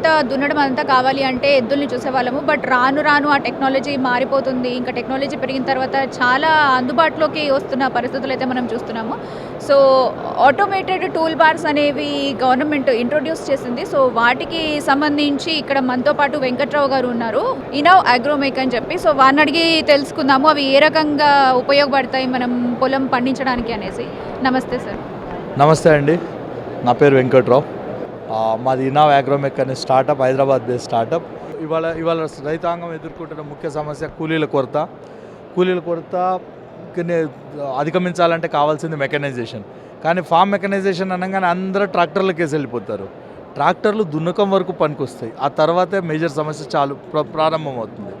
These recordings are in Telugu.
అంత దున్నడం అంతా కావాలి అంటే ఎద్దుల్ని చూసేవాళ్ళము. బట్ రాను రాను ఆ టెక్నాలజీ మారిపోతుంది. ఇంకా టెక్నాలజీ పెరిగిన తర్వాత చాలా అందుబాటులోకి వస్తున్న పరిస్థితులు అయితే మనం చూస్తున్నాము. సో ఆటోమేటెడ్ టూల్ బార్స్ అనేవి గవర్నమెంట్ ఇంట్రొడ్యూస్ చేసింది. సో వాటికి సంబంధించి ఇక్కడ మనతో పాటు వెంకట్రావు గారు ఉన్నారు. ఇనవ్ అగ్రోమేక్ అని చెప్పి. సో వారిని అడిగి తెలుసుకుందాము. అవి ఏ రకంగా ఉపయోగపడతాయి మనం పొలం పండించడానికి అనేసి. నమస్తే సార్. నమస్తే అండి. నా పేరు వెంకట్రావు. మాది ఇనావ్ అగ్రోమెక్ అనే స్టార్టప్ హైదరాబాద్ బేస్ స్టార్టప్ ఇవాళ ఇవాళ రైతాంగం ఎదుర్కొంటున్న ముఖ్య సమస్య కూలీల కొరత. కూలీల కొరత అధిగమించాలంటే కావాల్సింది మెకనైజేషన్ కానీ ఫామ్ మెకనైజేషన్ అనగానే అందరూ ట్రాక్టర్లకేసి వెళ్ళిపోతారు. ట్రాక్టర్లు దున్నకం వరకు పనికొస్తాయి. ఆ తర్వాతే మేజర్ సమస్య చాలు ప్ర ప్రారంభమవుతుంది.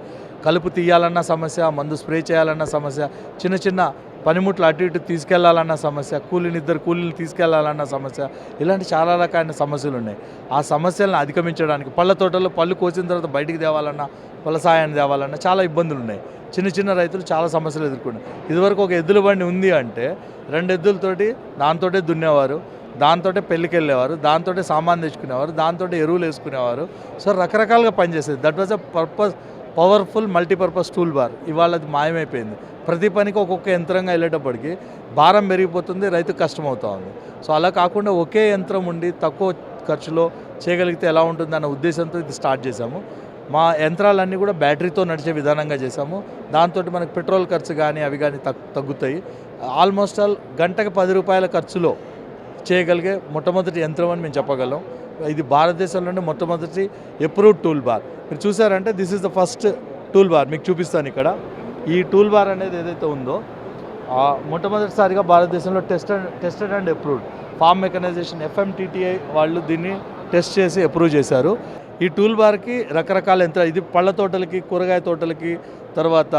కలుపు తీయాలన్న సమస్య మందు స్ప్రే చేయాలన్న సమస్య చిన్న చిన్న పనిముట్లు అటు ఇటు తీసుకెళ్ళాలన్న సమస్య కూలీని ఇద్దరు కూలీని తీసుకెళ్ళాలన్న సమస్య ఇలాంటి చాలా రకాలైన సమస్యలు ఉన్నాయి. ఆ సమస్యలను అధిగమించడానికి పళ్ళ తోటల్లో పళ్ళు కోసిన తర్వాత బయటికి తేవాలన్నా ఫలసాయాన్ని తేవాలన్నా చాలా ఇబ్బందులు ఉన్నాయి. చిన్న చిన్న రైతులు చాలా సమస్యలు ఎదుర్కొన్నారు. ఇదివరకు ఒక ఎద్దుల బండి ఉంది అంటే రెండు ఎద్దులతోటి దాంతోటే దున్నేవారు దాంతో పెళ్ళికి వెళ్ళేవారు దాంతో సామాన్ తెచ్చుకునేవారు దాంతో ఎరువులు వేసుకునేవారు. సో రకరకాలుగా పనిచేసేది. That was a purpose powerful multipurpose tool bar. ఇవాళ అది మాయమైపోయింది. ప్రతి పనికి ఒక్కొక్క యంత్రంగా వెళ్ళేటప్పటికి భారం పెరిగిపోతుంది రైతు కష్టం ఉంది. సో అలా కాకుండా ఒకే యంత్రం ఉండి తక్కువ ఖర్చులో చేయగలిగితే ఎలా ఉంటుంది అన్న ఉద్దేశంతో ఇది స్టార్ట్ చేశాము. మా యంత్రాలన్నీ కూడా బ్యాటరీతో నడిచే విధానంగా చేశాము. దాంతో మనకు పెట్రోల్ ఖర్చు కానీ అవి కానీ తగ్ తగ్గుతాయి ఆల్మోస్ట్ ఆల్ గంటకు పది రూపాయల ఖర్చులో చేయగలిగే మొట్టమొదటి యంత్రం అని మేము చెప్పగలం. ఇది భారతదేశంలోనే మొట్టమొదటి ఎప్రూవ్ టూల్ బార్ మీరు చూసారంటే this is the first tool bar మీకు చూపిస్తాను ఇక్కడ. ఈ టూల్ బార్ అనేది ఏదైతే ఉందో మొట్టమొదటిసారిగా భారతదేశంలో tested tested and approved farm mechanization FMTTI వాళ్ళు దీన్ని టెస్ట్ చేసి అప్రూవ్ చేశారు. ఈ టూల్ బార్కి రకరకాల యంత్రాలు ఇది పళ్ళ తోటలకి కూరగాయ తోటలకి తర్వాత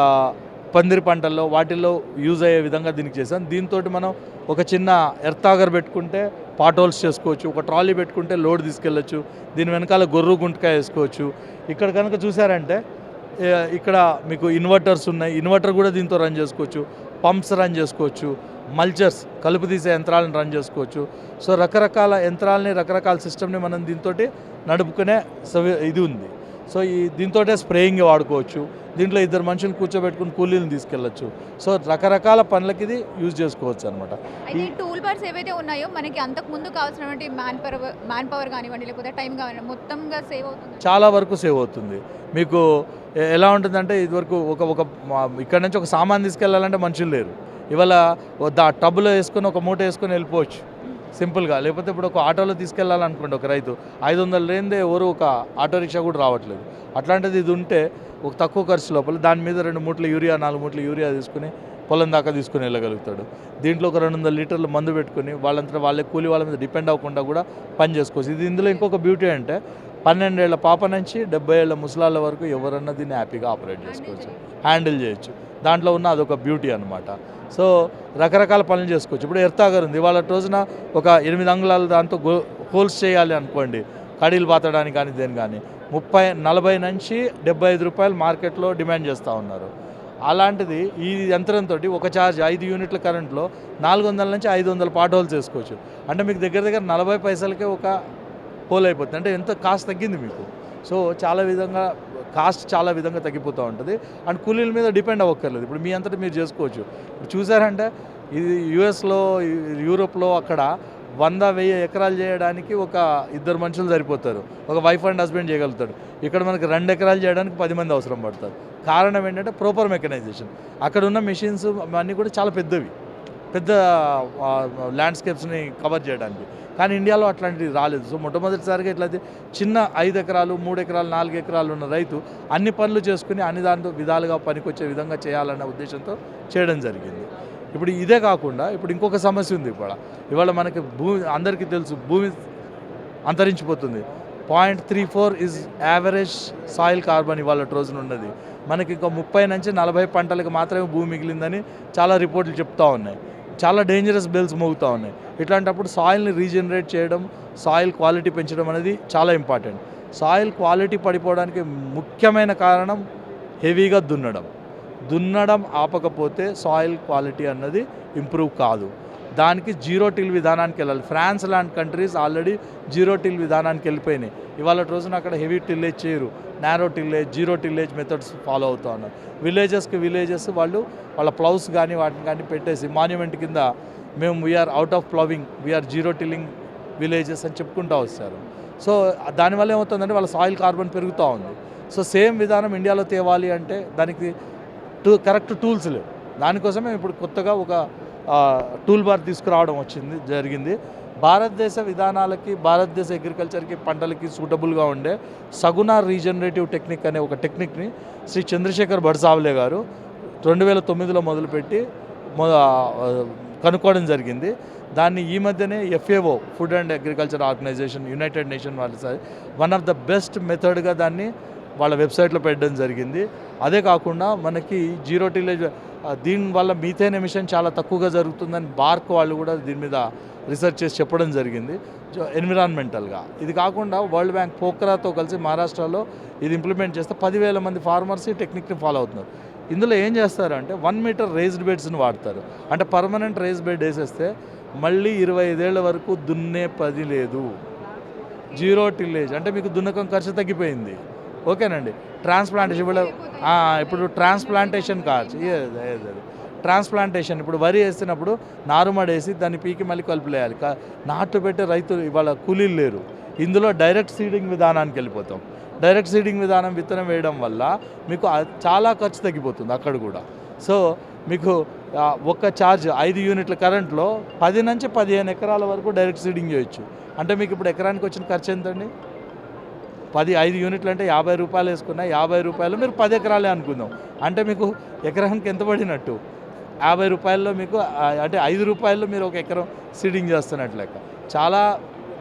పందిరి పంటల్లో వాటిల్లో యూజ్ అయ్యే విధంగా దీనికి చేసాం దీంతో మనం ఒక చిన్న ఎర్తాగర్ పెట్టుకుంటే పాటోల్స్ చేసుకోవచ్చు ఒక ట్రాలీ పెట్టుకుంటే లోడ్ తీసుకెళ్ళచ్చు దీని వెనకాల గొర్రు గుంటకాయ వేసుకోవచ్చు. ఇక్కడ కనుక చూసారంటే ఇక్కడ మీకు ఇన్వర్టర్స్ ఉన్నాయి. ఇన్వర్టర్ కూడా దీంతో రన్ చేసుకోవచ్చు. పంప్స్ రన్ చేసుకోవచ్చు. మల్చర్స్ కలుపు తీసే యంత్రాలను రన్ చేసుకోవచ్చు. సో రకరకాల యంత్రాలని రకరకాల సిస్టమ్ని మనం దీంతో నడుపుకునే సవి ఇది ఉంది. సో ఈ దీంతో స్ప్రేయింగ్ వాడుకోవచ్చు. దీంట్లో ఇద్దరు మనుషులు కూర్చోబెట్టుకుని కూలీలను తీసుకెళ్ళచ్చు. సో రకరకాల పనులకి ఇది యూజ్ చేసుకోవచ్చు అనమాట అయితే టూల్ బార్స్ ఏవైతే ఉన్నాయో మనకి అంతకు ముందు కావాల్సినటువంటి మ్యాన్ పవర్ మ్యాన్ పవర్ కానివ్వండి లేకపోతే టైం కానివ్వండి మొత్తంగా సేవ్ అవుతుంది? చాలా వరకు సేవ్ అవుతుంది. మీకు ఎలా ఉంటుందంటే ఇదివరకు ఒక ఒక ఇక్కడ నుంచి ఒక సామాన్ తీసుకెళ్ళాలంటే మనుషులు లేరు. ఇవాళ టబ్బులో వేసుకొని ఒక మూట వేసుకొని వెళ్ళిపోవచ్చు. సింపుల్గా. లేకపోతే ఇప్పుడు ఒక ఆటోలో తీసుకెళ్ళాలనుకోండి ఒక రైతు ఐదు వందలు లేనిదే ఎవరు ఒక ఆటో రిక్షా కూడా రావట్లేదు. అట్లాంటిది ఇది ఉంటే ఒక తక్కువ ఖర్చు లోపల దాని మీద రెండు మూటలు యూరియా నాలుగు మూటలు యూరియా తీసుకుని పొలం దాకా తీసుకుని వెళ్ళగలుగుతాడు. దీంట్లో ఒక రెండు వందల లీటర్లు మందు పెట్టుకుని వాళ్ళంతా వాళ్ళే కూలి వాళ్ళ మీద డిపెండ్ అవ్వకుండా కూడా పని చేసుకోవచ్చు. ఇది ఇందులో ఇంకొక బ్యూటీ అంటే పన్నెండేళ్ళ పాప నుంచి డెబ్బై ఏళ్ళ ముసలాళ్ళ వరకు ఎవరన్నా దీన్ని హ్యాపీగా ఆపరేట్ చేసుకోవచ్చు. హ్యాండిల్ చేయొచ్చు. దాంట్లో ఉన్న అదొక బ్యూటీ అనమాట సో రకరకాల పనులు చేసుకోవచ్చు. ఇప్పుడు ఎర్తాగర్ ఉంది. ఇవాళ రోజున ఒక ఎనిమిది అంగుళాల దాంతో గో హోల్స్ చేయాలి అనుకోండి. కడీలు పాతడానికి కానీ దేని కానీ. ముప్పై నలభై నుంచి డెబ్బై ఐదు రూపాయలు మార్కెట్లో డిమాండ్ చేస్తూ ఉన్నారు. అలాంటిది ఈ యంత్రంతో ఒక ఛార్జ్ ఐదు యూనిట్ల కరెంట్లో నాలుగు వందల నుంచి ఐదు వందల పాట్ హోల్స్ చేసుకోవచ్చు. అంటే మీకు దగ్గర దగ్గర నలభై పైసలకే ఒక హోల్ అయిపోతుంది. అంటే ఎంత కాస్ట్ తగ్గింది మీకు? సో చాలా విధంగా కాస్ట్ చాలా విధంగా తగ్గిపోతూ ఉంటుంది. అండ్ కూలీల మీద డిపెండ్ అవ్వక్కర్లేదు. ఇప్పుడు మీ అంతటా మీరు చేసుకోవచ్చు. ఇప్పుడు చూసారంటే ఇది యుఎస్లో యూరోప్లో అక్కడ వంద వెయ్యి ఎకరాలు చేయడానికి ఒక ఇద్దరు మనుషులు సరిపోతారు. ఒక వైఫ్ అండ్ హస్బెండ్ చేయగలుగుతాడు ఇక్కడ మనకి రెండు ఎకరాలు చేయడానికి పది మంది అవసరం పడతారు. కారణం ఏంటంటే ప్రాపర్ మెకనైజేషన్. అక్కడ ఉన్న మెషిన్స్ అన్నీ కూడా చాలా పెద్దవి. పెద్ద ల్యాండ్స్కేప్స్ని కవర్ చేయడానికి. కానీ ఇండియాలో అట్లాంటిది రాలేదు. సో మొట్టమొదటిసారిగా ఇట్లా చిన్న ఐదు ఎకరాలు మూడు ఎకరాలు నాలుగు ఎకరాలు ఉన్న రైతు అన్ని పనులు చేసుకుని అన్ని దాంతో విధాలుగా పనికొచ్చే విధంగా చేయాలన్న ఉద్దేశంతో చేయడం జరిగింది. ఇప్పుడు ఇదే కాకుండా ఇప్పుడు ఇంకొక సమస్య ఉంది ఇప్పుడు ఇవాళ మనకి భూమి అందరికీ తెలుసు భూమి అంతరించిపోతుంది. Point three four is average soil carbon ఇవాళ రోజున ఉన్నది. మనకి ఇంకో ముప్పై నుంచి నలభై పంటలకు మాత్రమే భూమి మిగిలిందని చాలా రిపోర్ట్లు చెప్తా ఉన్నాయి. చాలా డేంజరస్ బెల్స్ మోగుతూ ఉన్నాయి. ఇట్లాంటప్పుడు సాయిల్ని రీజనరేట్ చేయడం సాయిల్ క్వాలిటీ పెంచడం అనేది చాలా ఇంపార్టెంట్ సాయిల్ క్వాలిటీ పడిపోవడానికి ముఖ్యమైన కారణం హెవీగా దున్నడం. దున్నడం ఆపకపోతే సాయిల్ క్వాలిటీ అన్నది ఇంప్రూవ్ కాదు. దానికి జీరో టిల్ విధానానికి వెళ్ళాలి. ఫ్రాన్స్ లాంటి కంట్రీస్ ఆల్రెడీ జీరో టిల్ విధానానికి వెళ్ళిపోయినాయి. ఇవాళ రోజున అక్కడ హెవీ టిల్లేజ్ చేయరు. Narrow tillage zero tillage methods follow అవుతూ ఉన్నారు. విలేజెస్కి విలేజెస్ వాళ్ళు వాళ్ళ ప్లౌస్ కానీ వాటిని కానీ పెట్టేసి మాన్యుమెంట్ కింద మేము we're out of ploughing we're zero tilling villages అని చెప్పుకుంటూ వస్తారు. సో దానివల్ల ఏమవుతుందంటే వాళ్ళ సాయిల్ కార్బన్ పెరుగుతూ ఉంది. సో సేమ్ విధానం ఇండియాలో తేవాలి అంటే దానికి టూ కరెక్ట్ టూల్స్ లేవు. దానికోసమే ఇప్పుడు కొత్తగా ఒక టూల్ బార్ తీసుకురావడం వచ్చింది జరిగింది. భారతదేశ విధానాలకి భారతదేశ అగ్రికల్చర్కి పంటలకి సూటబుల్గా ఉండే సగుణ రీజనరేటివ్ టెక్నిక్ అనే ఒక టెక్నిక్ని శ్రీ చంద్రశేఖర్ బడసావలే గారు రెండు వేల తొమ్మిదిలో మొదలుపెట్టి కనుక్కోవడం జరిగింది. దాన్ని ఈ మధ్యనే FAO food and agriculture organization united nation వాళ్ళ వన్ ఆఫ్ ద బెస్ట్ మెథడ్గా దాన్ని వాళ్ళ వెబ్సైట్లో పెట్టడం జరిగింది. అదే కాకుండా మనకి జీరో టిలేజ్ దీనివల్ల మీథేన్ ఎమిషన్ చాలా తక్కువగా జరుగుతుందని బార్క్ వాళ్ళు కూడా దీని మీద రీసెర్చ్ చేసి చెప్పడం జరిగింది. ఎన్విరాన్మెంటల్గా. ఇది కాకుండా వరల్డ్ బ్యాంక్ పోక్రాతో కలిసి మహారాష్ట్రలో ఇది ఇంప్లిమెంట్ చేస్తే పదివేల మంది ఫార్మర్స్ ఈ టెక్నిక్ని ఫాలో అవుతున్నారు. ఇందులో ఏం చేస్తారంటే వన్ మీటర్ రేజ్డ్ బెడ్స్ని వాడతారు. అంటే పర్మనెంట్ రేజ్ బెడ్ వేసేస్తే మళ్ళీ ఇరవై ఐదేళ్ళ వరకు దున్నే పది లేదు. జీరో టిల్లేజ్ అంటే మీకు దున్నకం ఖర్చు తగ్గిపోయింది. ఓకేనండి. ట్రాన్స్ప్లాంటేషన్ ఇప్పుడు ఇప్పుడు ట్రాన్స్ప్లాంటేషన్ కావచ్చు. ఏది, ట్రాన్స్ప్లాంటేషన్ ఇప్పుడు వరి వేసినప్పుడు నారుమడి వేసి దాన్ని పీకి మళ్ళీ కలుపులేయాలి కా- నాటు పెట్టే రైతులు ఇవాళ కూలీలు లేరు. ఇందులో డైరెక్ట్ సీడింగ్ విధానానికి వెళ్ళిపోతాం. డైరెక్ట్ సీడింగ్ విధానం విత్తనం వేయడం వల్ల మీకు చాలా ఖర్చు తగ్గిపోతుంది అక్కడ కూడా. సో మీకు ఒక్క ఛార్జ్ ఐదు యూనిట్ల కరెంట్లో పది నుంచి పదిహేను ఎకరాల వరకు డైరెక్ట్ సీడింగ్ చేయొచ్చు. అంటే మీకు ఇప్పుడు ఎకరానికి వచ్చిన ఖర్చు ఎంతండి? పది ఐదు యూనిట్లు అంటే యాభై రూపాయలు వేసుకున్నా యాభై రూపాయలు మీరు పది ఎకరాలే అనుకుందాం. అంటే మీకు ఎకరానికి ఎంత పడినట్టు? యాభై రూపాయల్లో మీకు అంటే ఐదు రూపాయల్లో మీరు ఒక ఎకరం సీడింగ్ చేస్తున్నట్లు లెక్క. చాలా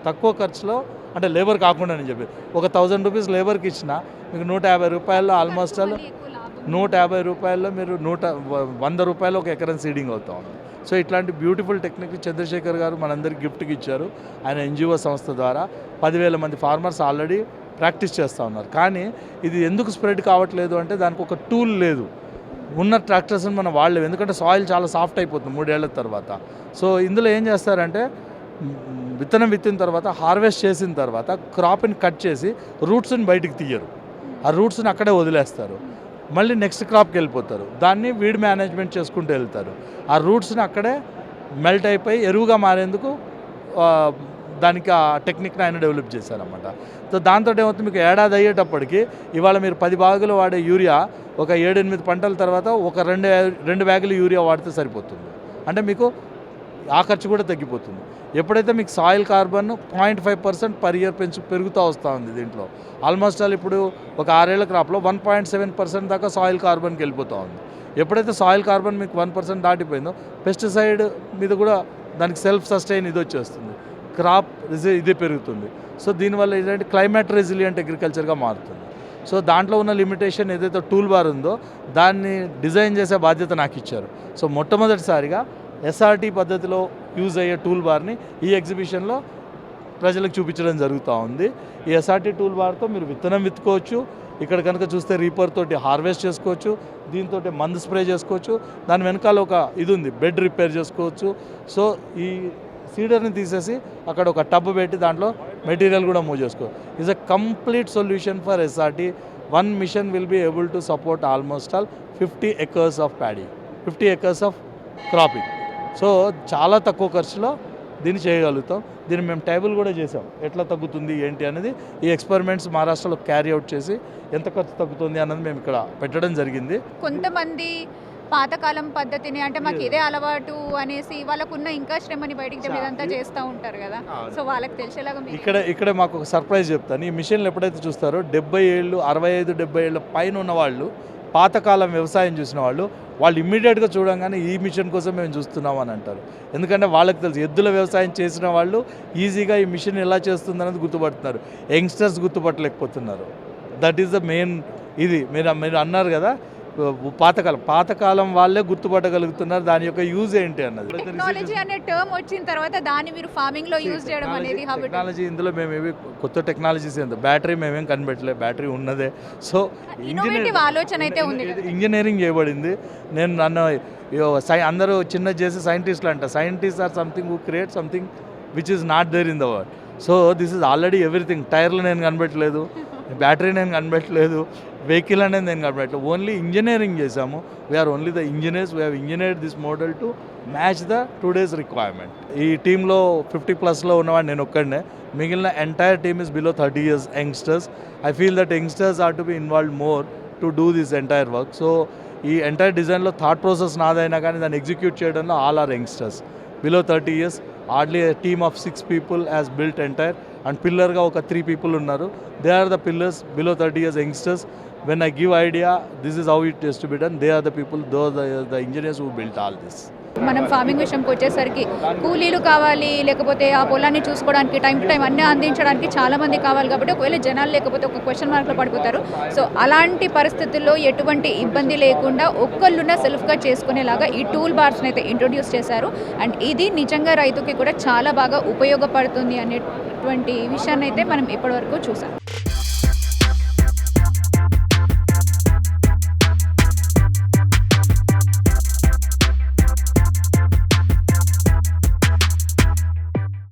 తక్కువ ఖర్చులో అంటే లేబర్ కాకుండా నేను చెప్పి ఒక థౌజండ్ రూపీస్ లేబర్కి ఇచ్చిన మీకు నూట యాభై రూపాయల్లో ఆల్మోస్ట్ ఆల్ నూట యాభై రూపాయల్లో మీరు నూట వంద రూపాయలు ఒక ఎకరం సీడింగ్ అవుతా ఉంది. సో ఇట్లాంటి బ్యూటిఫుల్ టెక్నిక్ చంద్రశేఖర్ గారు మనందరికి గిఫ్ట్కి ఇచ్చారు. ఆయన ఎన్జిఓ సంస్థ ద్వారా పదివేల మంది ఫార్మర్స్ ఆల్రెడీ ప్రాక్టీస్ చేస్తూ ఉన్నారు. కానీ ఇది ఎందుకు స్ప్రెడ్ కావట్లేదు అంటే దానికి ఒక టూల్ లేదు. ఉన్న ట్రాక్టర్స్ని మనం వాడలేము. ఎందుకంటే సాయిల్ చాలా సాఫ్ట్ అయిపోతుంది మూడేళ్ళ తర్వాత. సో ఇందులో ఏం చేస్తారంటే విత్తనం విత్తిన తర్వాత హార్వెస్ట్ చేసిన తర్వాత క్రాప్ని కట్ చేసి రూట్స్ని బయటికి తీయరు. ఆ రూట్స్ని అక్కడే వదిలేస్తారు. మళ్ళీ నెక్స్ట్ క్రాప్కి వెళ్ళిపోతారు. దాన్ని వీడ్ మేనేజ్మెంట్ చేసుకుంటూ వెళ్తారు. ఆ రూట్స్ని అక్కడే మెల్ట్ అయిపోయి ఎరువుగా మారేందుకు దానికి ఆ టెక్నిక్ని ఆయన డెవలప్ చేశారనమాట సో దాంతో ఏమవుతుంది? మీకు ఏడాది అయ్యేటప్పటికి ఇవాళ మీరు పది బాగులు వాడే యూరియా ఒక ఏడెనిమిది పంటల తర్వాత ఒక రెండు రెండు బ్యాగులు యూరియా వాడితే సరిపోతుంది. అంటే మీకు ఆ ఖర్చు కూడా తగ్గిపోతుంది. ఎప్పుడైతే మీకు soil carbon point five percent per year పెంచు పెరుగుతూ వస్తూ ఉంది దీంట్లో. ఆల్మోస్ట్ ఆల్ ఇప్పుడు ఒక ఆరేళ్ళ క్రాప్లో వన్ పాయింట్ సెవెన్ పర్సెంట్ దాకా సాయిల్ కార్బన్కి వెళ్ళిపోతూ ఉంది. ఎప్పుడైతే సాయిల్ కార్బన్ మీకు వన్ పర్సెంట్ దాటిపోయిందో పెస్టిసైడ్ మీద కూడా దానికి సెల్ఫ్ సస్టైన్ ఇది వచ్చేస్తుంది. క్రాప్ ఇది పెరుగుతుంది. సో దీనివల్ల ఏంటంటే క్లైమేట్ రెసిలియంట్ అగ్రికల్చర్గా మారుతుంది. సో దాంట్లో ఉన్న లిమిటేషన్ ఏదైతే టూల్ బార్ ఉందో దాన్ని డిజైన్ చేసే బాధ్యత నాకు ఇచ్చారు. సో మొట్టమొదటిసారిగా ఎస్ఆర్టీ పద్ధతిలో యూజ్ అయ్యే టూల్ బార్ని ఈ ఎగ్జిబిషన్లో ప్రజలకు చూపించడం జరుగుతూ ఉంది. ఈ ఎస్ఆర్టీ టూల్ బార్తో మీరు విత్తనం విత్తుకోవచ్చు. ఇక్కడ కనుక చూస్తే రీపర్ తోటి హార్వెస్ట్ చేసుకోవచ్చు. దీంతో మందు స్ప్రే చేసుకోవచ్చు. దాని వెనకాల ఒక ఇది ఉంది బెడ్ రిపేర్ చేసుకోవచ్చు. సో ఈ సీడర్ని తీసేసి అక్కడ ఒక టబ్ పెట్టి దాంట్లో మెటీరియల్ కూడా మూవ్ చేసుకో. Is a complete solution for SRT one machine will be able to support almost all fifty acres of paddy fifty acres of cropping so చాలా తక్కువ ఖర్చులో దీన్ని చేయగలుగుతాం. దీన్ని మేము టేబుల్ కూడా చేసాం. ఎట్లా తగ్గుతుంది ఏంటి అనేది ఈ ఎక్స్పెరిమెంట్స్ మహారాష్ట్రలో క్యారీ అవుట్ చేసి ఎంత ఖర్చు తగ్గుతుంది అన్నది మేము ఇక్కడ పెట్టడం జరిగింది. కొంతమంది పాతకాలం పద్ధతిని అంటే మాకు ఇదే అలవాటు అనేసి వాళ్ళకున్న ఇంకా శ్రమని బయటికి ఇదంతా చేస్తూ ఉంటారు కదా. సో వాళ్ళకి తెలిసేలాగా ఇక్కడ ఇక్కడ మాకు ఒక సర్ప్రైజ్ చెప్తాను. ఈ మిషన్లు ఎప్పుడైతే చూస్తారో డెబ్బై ఏళ్ళు అరవై ఐదు డెబ్బై ఏళ్ళ పైన ఉన్న వాళ్ళు పాతకాలం వ్యవసాయం చూసిన వాళ్ళు వాళ్ళు ఇమ్మీడియట్గా చూడంగానే ఈ మిషన్ కోసం మేము చూస్తున్నాం అని అంటారు. ఎందుకంటే వాళ్ళకి తెలుసు ఎద్దుల వ్యవసాయం చేసిన వాళ్ళు ఈజీగా ఈ మిషన్ ఎలా చేస్తుందనేది గుర్తుపడుతున్నారు. యంగ్స్టర్స్ గుర్తుపట్టలేకపోతున్నారు. దట్ ఈస్ ద మెయిన్ ఇది. మీరు మీరు అన్నారు కదా పాతకాలం పాతకాలం వాళ్ళే గుర్తుపట్టగలుగుతున్నారు దాని యొక్క యూజ్ ఏంటి అన్నది. టెక్నాలజీ అనే టర్మ్ వచ్చిన తర్వాత దాన్ని మీరు ఫార్మింగ్లో యూజ్ చేయడం అనేది టెక్నాలజీ ఇందులో మేము ఏవి కొత్త టెక్నాలజీస్ ఏందో బ్యాటరీ మేమేం కనిపెట్టలే బ్యాటరీ ఉన్నదే. సో Innovative ఆలోచన అయితే ఉంది. ఇంజనీరింగ్ చేయబడింది. నేను నన్ను సై అందరూ చిన్న చేసి సైంటిస్టులు అంట. Scientist are something who create something which is not there in the world so this is already everything టైర్లు నేను కనిపెట్టలేదు. బ్యాటరీ నేను కనిపెట్టలేదు వెహికల్ అనేది నేను కనిపెట్టలేదు. ఓన్లీ ఇంజనీరింగ్ చేసాము we're only the engineers we have engineer this model to match the today's requirement ఈ టీంలో ఫిఫ్టీ ప్లస్లో ఉన్నవాడు నేను ఒక్కడనే. మిగిలిన entire team is below thirty years youngsters I feel that youngsters are to be involve more to do this entire work so ఈ ఎంటైర్ డిజైన్లో థాట్ ప్రాసెస్ నాదైనా కానీ దాన్ని ఎగ్జిక్యూట్ చేయడంలో all are youngsters below thirty years hardly team of six people as built entire and పిల్లర్గా ఒక త్రీ పీపుల్ ఉన్నారు. They are the pillars below thirty years youngsters when I give idea this is how it test be done they are the people those the engineers who built all this మనం ఫార్మింగ్ విషయంకి వచ్చేసరికి కూలీలు కావాలి లేకపోతే ఆ పొలాన్ని చూసుకోవడానికి టైం టు టైం అన్నీ అందించడానికి చాలా మంది కావాలి కాబట్టి ఒకవేళ జనాలు లేకపోతే ఒక క్వశ్చన్ మార్క్లో పడిపోతారు. సో అలాంటి పరిస్థితుల్లో ఎటువంటి ఇబ్బంది లేకుండా ఒక్కళ్ళున్న సెల్ఫ్గా చేసుకునేలాగా ఈ టూల్ బార్స్ని అయితే ఇంట్రొడ్యూస్ చేశారు. అండ్ ఇది నిజంగా రైతుకి కూడా చాలా బాగా ఉపయోగపడుతుంది అనేటువంటి విషయాన్ని అయితే మనం ఇప్పటివరకు చూసాం